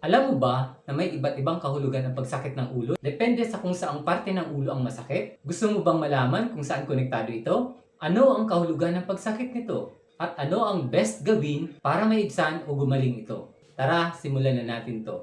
Alam mo ba na may iba't ibang kahulugan ng pagsakit ng ulo? Depende sa kung saang parte ng ulo ang masakit. Gusto mo bang malaman kung saan konektado ito? Ano ang kahulugan ng pagsakit nito? At ano ang best gawin para maibsan o gumaling ito? Tara, simulan na natin to.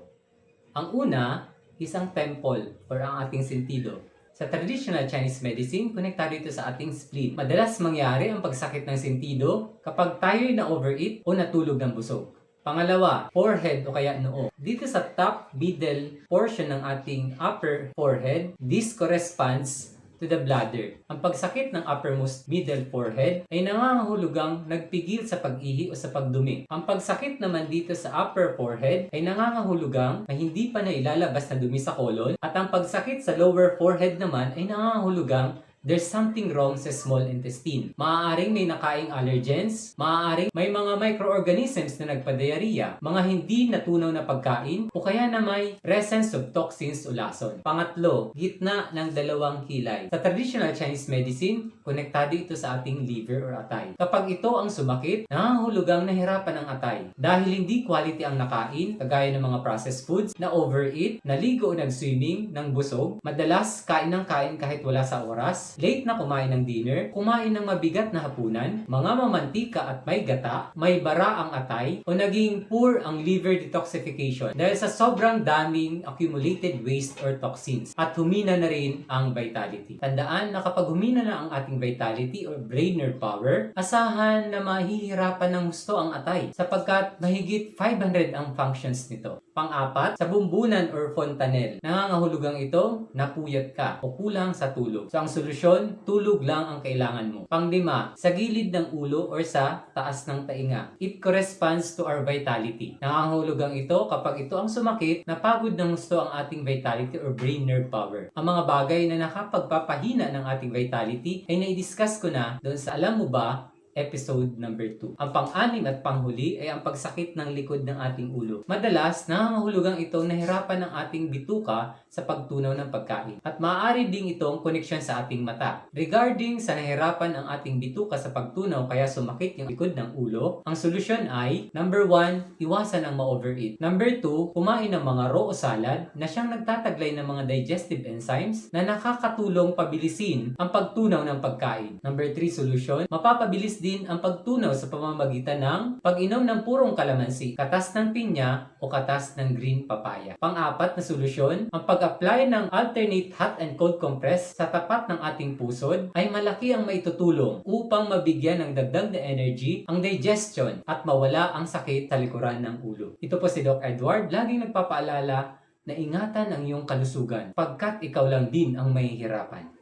Ang una, isang temple or ang ating sentido. Sa traditional Chinese medicine, konektado ito sa ating spleen. Madalas mangyari ang pagsakit ng sentido kapag tayo'y na-overeat o natulog ng busog. Pangalawa, forehead o kaya noo. Dito sa top middle portion ng ating upper forehead, this corresponds to the bladder. Ang pagsakit ng uppermost middle forehead ay nangangahulugang nagpigil sa pag-ihi o sa pagdumi. Ang pagsakit naman dito sa upper forehead ay nangangahulugang na hindi pa nailalabas na dumi sa colon at ang pagsakit sa lower forehead naman ay nangangahulugang there's something wrong sa small intestine. Maaaring may nakaing allergens, maaaring may mga microorganisms na nagpa-diarrhea, mga hindi natunaw na pagkain, o kaya na may presence of toxins o lason. Pangatlo, gitna ng dalawang kilay. Sa traditional Chinese medicine, konektado ito sa ating liver or atay. Kapag ito ang sumakit, nangangahulugang nahirapan ang atay. Dahil hindi quality ang nakain, kagaya ng mga processed foods, na overeat, naligo o nag-swimming, ng busog, madalas kain ng kain kahit wala sa oras, late na kumain ng dinner, kumain ng mabigat na hapunan, mga mamantika at may gata, may bara ang atay, o naging poor ang liver detoxification dahil sa sobrang daming accumulated waste or toxins at humina na rin ang vitality. Tandaan na kapag humina na ang ating vitality or brain power, asahan na mahihirapan ng gusto ang atay sapagkat mahigit 500 ang functions nito. Pang-apat, sa bumbunan or fontanel. Nangangahulugang ito, napuyat ka o kulang sa tulog. So ang solusyon, tulog lang ang kailangan mo. Panglima, sa gilid ng ulo or sa taas ng tainga. It corresponds to our vitality. Nangangahulugang ito kapag ito ang sumakit, napagod ng gusto ang ating vitality or brain nerve power. Ang mga bagay na nakapagpapahina ng ating vitality ay naidiscuss ko na doon sa alam mo ba episode number 2. Ang pang-anim at panghuli ay ang pagsakit ng likod ng ating ulo. Madalas, nangangahulugang itong nahirapan ng ating bituka sa pagtunaw ng pagkain. At maaari ding itong koneksyon sa ating mata. Regarding sa nahirapan ang ating bituka sa pagtunaw kaya sumakit yung likod ng ulo, ang solusyon ay number 1, iwasan ang ma-overeat. Number 2, kumain ng mga raw o salad na siyang nagtataglay ng mga digestive enzymes na nakakatulong pabilisin ang pagtunaw ng pagkain. Number 3 solution, mapapabilis din ang pagtunaw sa pamamagitan ng pag-inom ng purong kalamansi, katas ng pinya o katas ng green papaya. Pang-apat na solusyon, ang pag-apply ng alternate hot and cold compress sa tapat ng ating pusod ay malaki ang maitutulong upang mabigyan ng dagdag na energy ang digestion at mawala ang sakit sa likuran ng ulo. Ito po si Doc Edward, laging nagpapaalala na ingatan ang iyong kalusugan pagkat ikaw lang din ang mahihirapan.